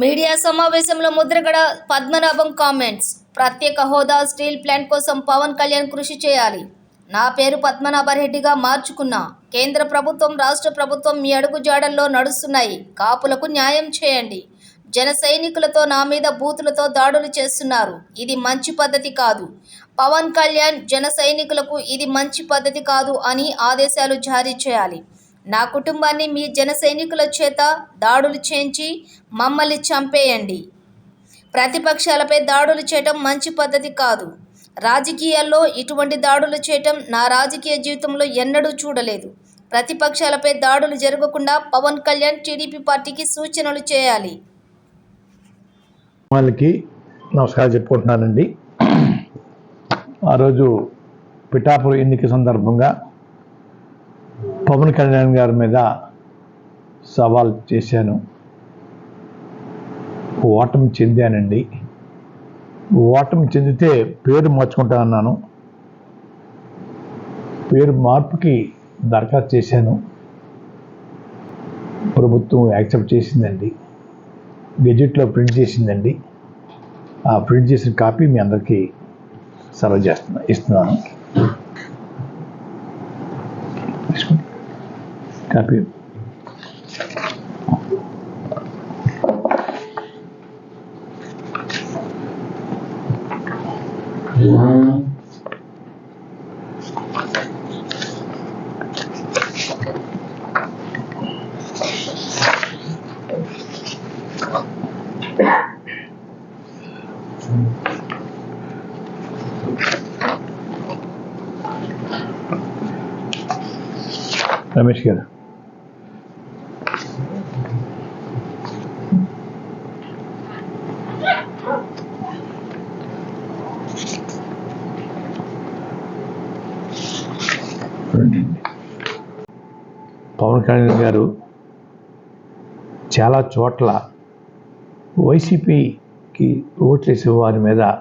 Media సమావేశంలో Mudragada Padmanabham comments. ప్రత్యేక హోదా స్టీల్ ప్లాంట్ కోసం పవన్ కళ్యాణ్ కృషి చేయాలి. నా పేరు పద్మనాభరెడ్డిగా మార్చుకున్నా. కేంద్ర ప్రభుత్వం రాష్ట్ర ప్రభుత్వం మీ అడుగు జాడల్లో నడుస్తున్నాయి. కాపులకు న్యాయం చేయండి. జన సైనికులతో నా మీద బూతులతో దాడులు చేస్తున్నారు. ఇది మంచి పద్ధతి కాదు. పవన్ కళ్యాణ్ జన సైనికులకు ఇది మంచి పద్ధతి కాదు అని ఆదేశాలు జారీ చేయాలి. నా కుటుంబాన్ని మీ జన సైనికుల చేత దాడులు చేయించి మమ్మల్ని చంపేయండి. ప్రతిపక్షాలపై దాడులు చేయటం మంచి పద్ధతి కాదు. రాజకీయాల్లో ఇటువంటి దాడులు చేయటం నా రాజకీయ జీవితంలో ఎన్నడూ చూడలేదు. ప్రతిపక్షాలపై దాడులు జరగకుండా పవన్ కళ్యాణ్ టీడీపీ పార్టీకి సూచనలు చేయాలి. వాళ్ళకి నమస్కారం చెప్పుకుంటున్నానండి. ఆ రోజు పిఠాపురం ఎన్నిక సందర్భంగా పవన్ కళ్యాణ్ గారి మీద సవాల్ చేశాను. ఓటమి చెందానండి. ఓటమి చెందితే పేరు మార్చుకుంటానన్నాను. పేరు మార్పుకి దరఖాస్తు చేశాను. ప్రభుత్వం యాక్సెప్ట్ చేసిందండి. గెజెట్లో ప్రింట్ చేసిందండి. ఆ ప్రింట్ చేసిన కాపీ మీ అందరికీ సర్వ్ చేస్తున్నా ఇస్తున్నాను. కాపీ రమేష్ గారు చూడండి. పవన్ కళ్యాణ్ గారు చాలా చోట్ల వైసీపీకి ఓట్లేసే వారి మీద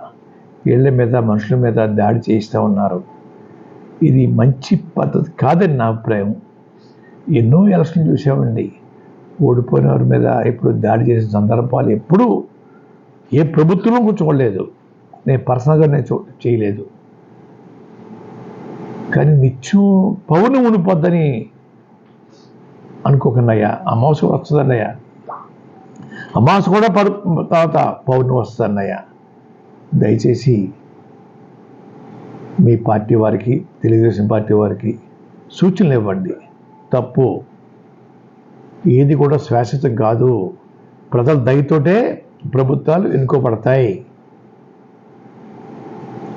ఇళ్ళ మీద మనుషుల మీద దాడి చేయిస్తూ ఉన్నారు. ఇది మంచి పద్ధతి కాదని నా అభిప్రాయం. ఎన్నో ఎలక్షన్లు చూసామండి. ఓడిపోయిన వారి మీద ఇప్పుడు దాడి చేసిన సందర్భాలు ఎప్పుడూ ఏ ప్రభుత్వం కూర్చోలేదు. నేను పర్సనల్గా నేను చూ చేయలేదు. కానీ నిత్యం పౌర్ణమి ఉండిపోద్దని అనుకోకన్నయ్యా అమావాస వస్తుందన్నయ్యా. అమావాస కూడా పడు తర్వాత పౌర్ణమి వస్తుందన్నయ్యా. దయచేసి మీ పార్టీ వారికి తెలుగుదేశం పార్టీ వారికి సూచనలు ఇవ్వండి. తప్పు ఏది కూడా శాశ్వతం కాదు. ప్రజల దయతోటే ప్రభుత్వాలు ఎన్నుకోబడతాయి.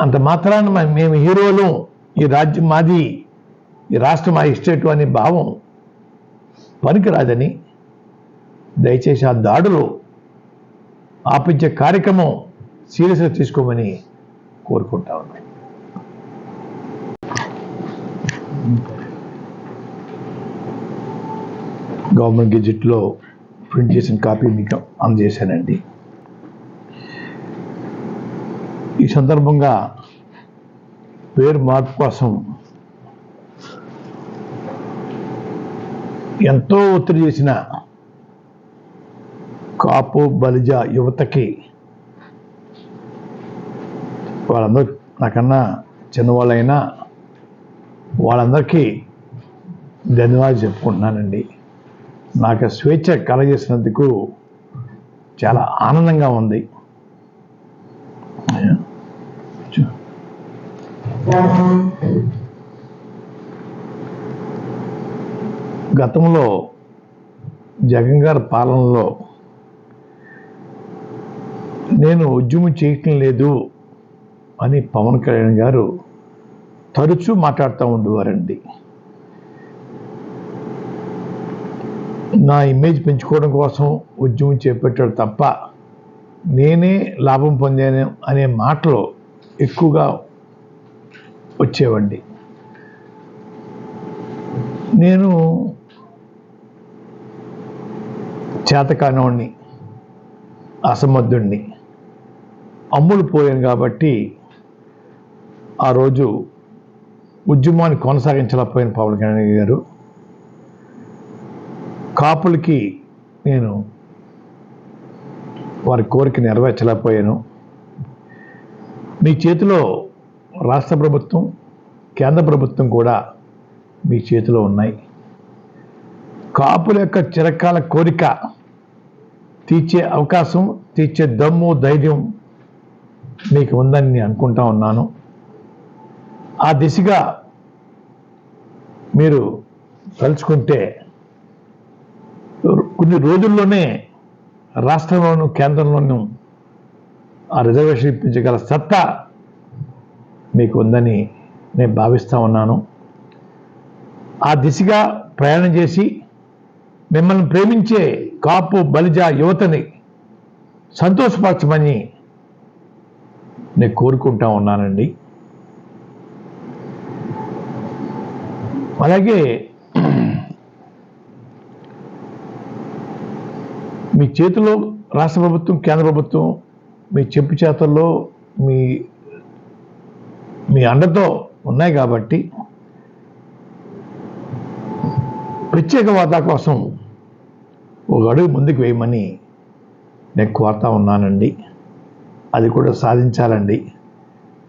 అంత మాత్రాన మేము హీరోలు. ఈ రాజ్యం మాది. ఈ రాష్ట్రం మా ఇస్టేట్ అనే భావం. పనికిరాదని దయచేసి ఆ దాడులు ఆపించే కార్యక్రమం సీరియస్గా తీసుకోమని కోరుకుంటా ఉన్నాను. గవర్నమెంట్ గెజెట్లో ప్రింట్ చేసిన కాపీ మీకు అందజేశానండి. ఈ సందర్భంగా పేరు మార్పు కోసం ఎంతో ఒత్తిడి చేసిన కాపు బలిజ యువతకి వాళ్ళందరూ నాకన్నా చిన్నవాళ్ళైనా వాళ్ళందరికీ ధన్యవాదాలు చెప్పుకుంటున్నానండి. నాకు స్వేచ్ఛ కలగజేసినందుకు చాలా ఆనందంగా ఉంది. చూ- గతంలో జగన్ గారి పాలనలో నేను ఉద్యమం చేయటం లేదు అని పవన్ కళ్యాణ్ గారు తరచూ మాట్లాడుతూ ఉండేవారండి. నా ఇమేజ్ పెంచుకోవడం కోసం ఉద్యమం చేపట్టాడు తప్ప నేనే లాభం పొందాను అనే మాటలు ఎక్కువగా వచ్చేవండి. నేను చేతకానివాడిని అసమర్థుణ్ణి. అమ్ములు పోయాను కాబట్టి ఆ రోజు ఉద్యమాన్ని కొనసాగించలేకపోయిన పవన్ కళ్యాణ్ గారు. కాపులకి నేను వారి కోరిక నెరవేర్చలేకపోయాను. మీ చేతిలో రాష్ట్ర ప్రభుత్వం కేంద్ర ప్రభుత్వం కూడా మీ చేతిలో ఉన్నాయి. కాపుల యొక్క చిరకాల కోరిక తీర్చే అవకాశం తీర్చే దమ్ము ధైర్యం మీకు ఉందని నేను అనుకుంటా ఉన్నాను. ఆ దిశగా మీరు తలుచుకుంటే కొన్ని రోజుల్లోనే రాష్ట్రంలోను కేంద్రంలోనూ ఆ రిజర్వేషన్ ఇప్పించగల సత్తా మీకు ఉందని నేను భావిస్తూ ఉన్నాను. ఆ దిశగా ప్రయాణం చేసి మిమ్మల్ని ప్రేమించే కాపు బలిజ యువతని సంతోషపరచమని నేను కోరుకుంటా ఉన్నానండి. అలాగే మీ చేతిలో రాష్ట్ర ప్రభుత్వం కేంద్ర ప్రభుత్వం మీ చెప్పు చేతల్లో మీ మీ అండతో ఉన్నాయి కాబట్టి ప్రత్యేక వాదా కోసం ఒక అడుగు ముందుకు వేయమని నేను కోరుతా ఉన్నానండి. అది కూడా సాధించాలండి.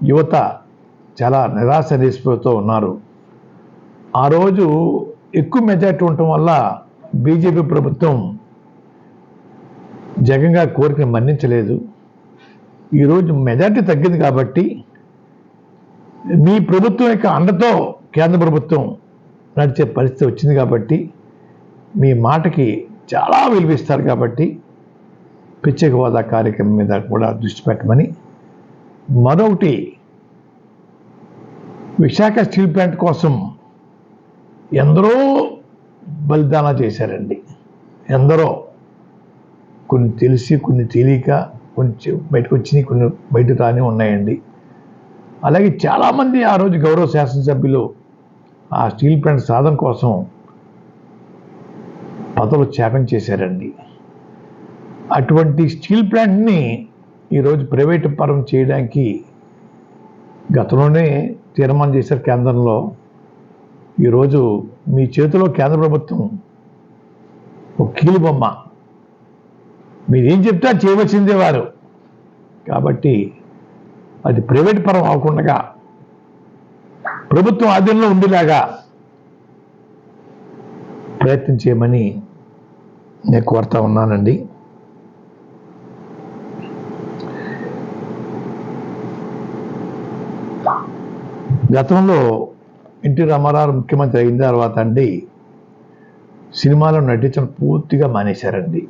యువత చాలా నిరాశ నిస్పృహతో ఉన్నారు. ఆ రోజు ఎక్కువ మెజార్టీ ఉండటం వల్ల బీజేపీ ప్రభుత్వం జగన్ గారి కోరికను మన్నించలేదు. ఈరోజు మెజార్టీ తగ్గింది కాబట్టి మీ ప్రభుత్వం యొక్క అండతో కేంద్ర ప్రభుత్వం నడిచే పరిస్థితి వచ్చింది కాబట్టి మీ మాటకి చాలా విలువిస్తారు కాబట్టి పిచ్చక హోదా కార్యక్రమం మీద కూడా దృష్టి పెట్టమని మరొకటి విశాఖ స్టీల్ ప్లాంట్ కోసం ఎందరో బలిదానం చేశారండి. ఎందరో కొన్ని తెలిసి కొన్ని తెలియక కొంచెం బయటకు వచ్చినాయి కొన్ని బయట రాని ఉన్నాయండి. అలాగే చాలామంది ఆ రోజు గౌరవ శాసనసభ్యులు ఆ స్టీల్ ప్లాంట్ సాధన కోసం పదవులు త్యాగం చేశారండి. అటువంటి స్టీల్ ప్లాంట్ని ఈరోజు ప్రైవేట్ పరం చేయడానికి గతంలోనే తీర్మానం చేశారు కేంద్రంలో. ఈరోజు మీ చేతిలో కేంద్ర ప్రభుత్వం ఒక కీలుబొమ్మ మీరేం చెప్తే చేయవలసిందే వారు. కాబట్టి అది ప్రైవేట్ పరం అవ్వకుండా ప్రభుత్వం ఆధీనంలో ఉండేలాగా ప్రయత్నం చేయమని నేను కోరుతా ఉన్నానండి. గతంలో ఎన్టీ రామారావు ముఖ్యమంత్రి అయిన తర్వాత అండి సినిమాలో నటించడం పూర్తిగా మానేశారండి.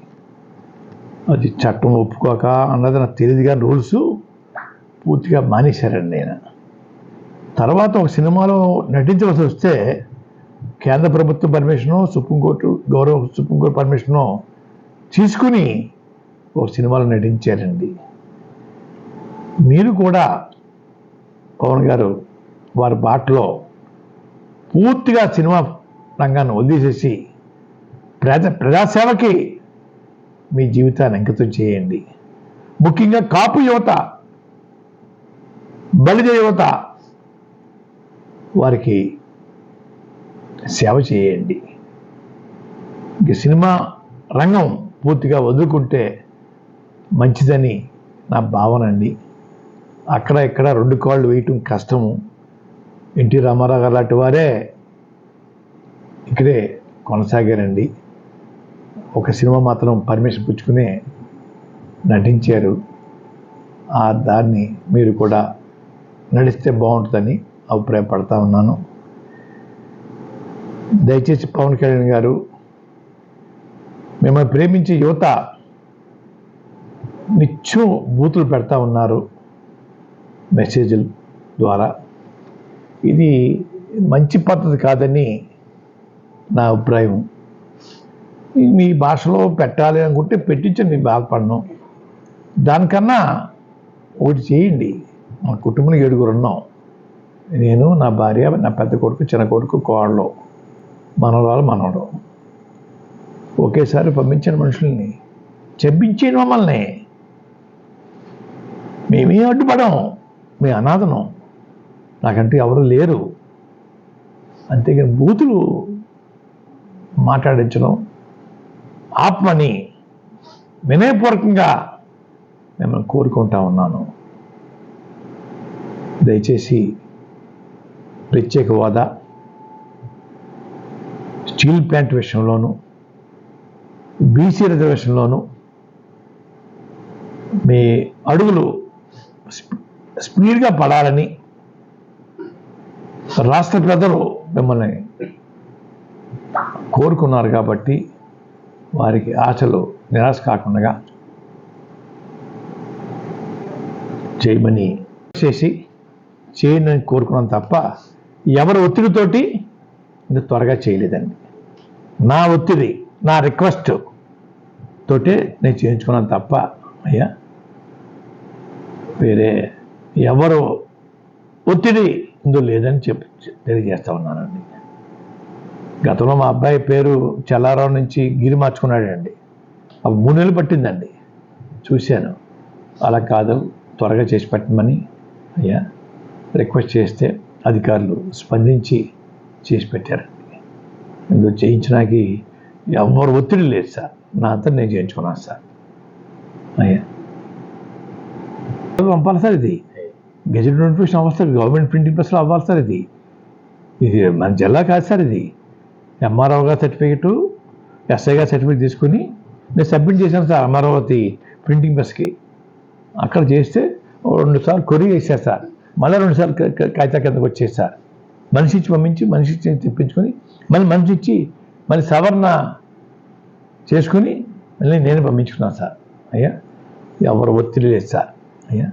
అది చట్టం ఒప్పుకోక అన్నది నాకు తెలియదు కానీ రూల్స్ పూర్తిగా మానేశారండి నేను తర్వాత ఒక సినిమాలో నటించవలసి వస్తే కేంద్ర ప్రభుత్వ పర్మిషను సుప్రీంకోర్టు గౌరవ సుప్రీంకోర్టు పర్మిషను తీసుకుని ఒక సినిమాలో నటించారండి. మీరు కూడా పవన్ గారు వారి బాటలో పూర్తిగా సినిమా రంగాన్ని వదిలేసేసి ప్రజా ప్రజాసేవకి మీ జీవితాన్ని అంకితం చేయండి. ముఖ్యంగా కాపు యువత బలిజ యువత వారికి సేవ చేయండి. ఇంక సినిమా రంగం పూర్తిగా వదులుకుంటే మంచిదని నా భావన అండి. అక్కడ ఇక్కడ రెండు కాళ్ళు వేయటం కష్టము. ఎన్టీ రామారావు గారు లాంటి వారే ఇక్కడే కొనసాగారండి. ఒక సినిమా మాత్రం పర్మిషన్ పుచ్చుకునే నటించారు. ఆ దాన్ని మీరు కూడా నడిస్తే బాగుంటుందని అభిప్రాయపడతా ఉన్నాను. దయచేసి పవన్ కళ్యాణ్ గారు మిమ్మల్ని ప్రేమించే యువత నిత్యం బూతులు పెడతా ఉన్నారు మెసేజ్ల ద్వారా. ఇది మంచి పద్ధతి కాదని నా అభిప్రాయం. మీ భాషలో పెట్టాలి అనుకుంటే పెట్టించండి బాధపడను దానికన్నా ఒకటి చేయండి. మా కుటుంబంలో ఏడుగురు ఉన్నాం. నేను నా భార్య నా పెద్ద కొడుకు చిన్న కొడుకు కోడలు. మనవరాలు మనవడు. ఒకేసారి పంపించిన మనుషుల్ని చెప్పించిన మమ్మల్ని. మేమే అడ్డుపడం మీ అనాథనం. నాకంటూ ఎవరు లేరు. అంతేగాని బూతులు మాట్లాడించడం ఆత్మని వినయపూర్వకంగా మిమ్మల్ని కోరుకుంటా ఉన్నాను. దయచేసి ప్రత్యేక హోదా స్టీల్ ప్లాంట్ విషయంలోనూ బీసీ రిజర్వేషన్లోనూ మీ అడుగులు స్పీడ్గా పడాలని రాష్ట్ర ప్రజలు మిమ్మల్ని కోరుకున్నారు కాబట్టి వారికి ఆశలు నిరాశ కాకుండా చేయమని చేసి చేయని కోరుకున్నాను తప్ప ఎవరి ఒత్తిడితోటి ఇంత త్వరగా చేయలేదండి. నా ఒత్తిడి నా రిక్వెస్ట్ తోటే నేను చేయించుకున్నాను తప్ప అయ్యా వేరే ఎవరు ఒత్తిడి ఇందులో లేదని చెప్పి తెలియజేస్తా ఉన్నానండి. గతంలో మా అబ్బాయి పేరు చల్లారావు నుంచి గిరి మార్చుకున్నాడండి. అవి మూడు నెలలు పట్టిందండి. చూశాను. అలా కాదు త్వరగా చేసి పెట్టమని అయ్యా రిక్వెస్ట్ చేస్తే అధికారులు స్పందించి చేసి పెట్టారండి ఇందులో చేయించడానికి ఎవరు ఒత్తిడి లేదు సార్. నా అంతా నేను చేయించుకున్నాను సార్. అయ్యా. పంపాలి సార్ ఇది. గెజెట్ నోటిఫికేషన్ అవ్వాలి సార్. గవర్నమెంట్ ప్రింటింగ్ ప్రెస్లో అవ్వాలి సార్ ఇది. ఇది మన జిల్లా కాదు సార్ ఇది. ఎంఆర్ఓ గారు సర్టిఫికేటు ఎస్ఐ గారు సర్టిఫికేట్ తీసుకుని నేను సబ్మిట్ చేశాను సార్ అమరావతి ప్రింటింగ్ ప్రెస్కి. అక్కడ చేస్తే రెండు సార్లు కొరి వేసారు సార్ మళ్ళీ రెండు సార్లు కాగితా కిందకు వచ్చేది సార్ మనిషి ఇచ్చి పంపించి మనిషి ఇచ్చి తెప్పించుకొని మళ్ళీ మనిషి ఇచ్చి మళ్ళీ సవరణ చేసుకొని మళ్ళీ నేను పంపించుకున్నాను సార్. అయ్యా? ఎవరు ఒత్తిడి లేదు సార్. అయ్యా?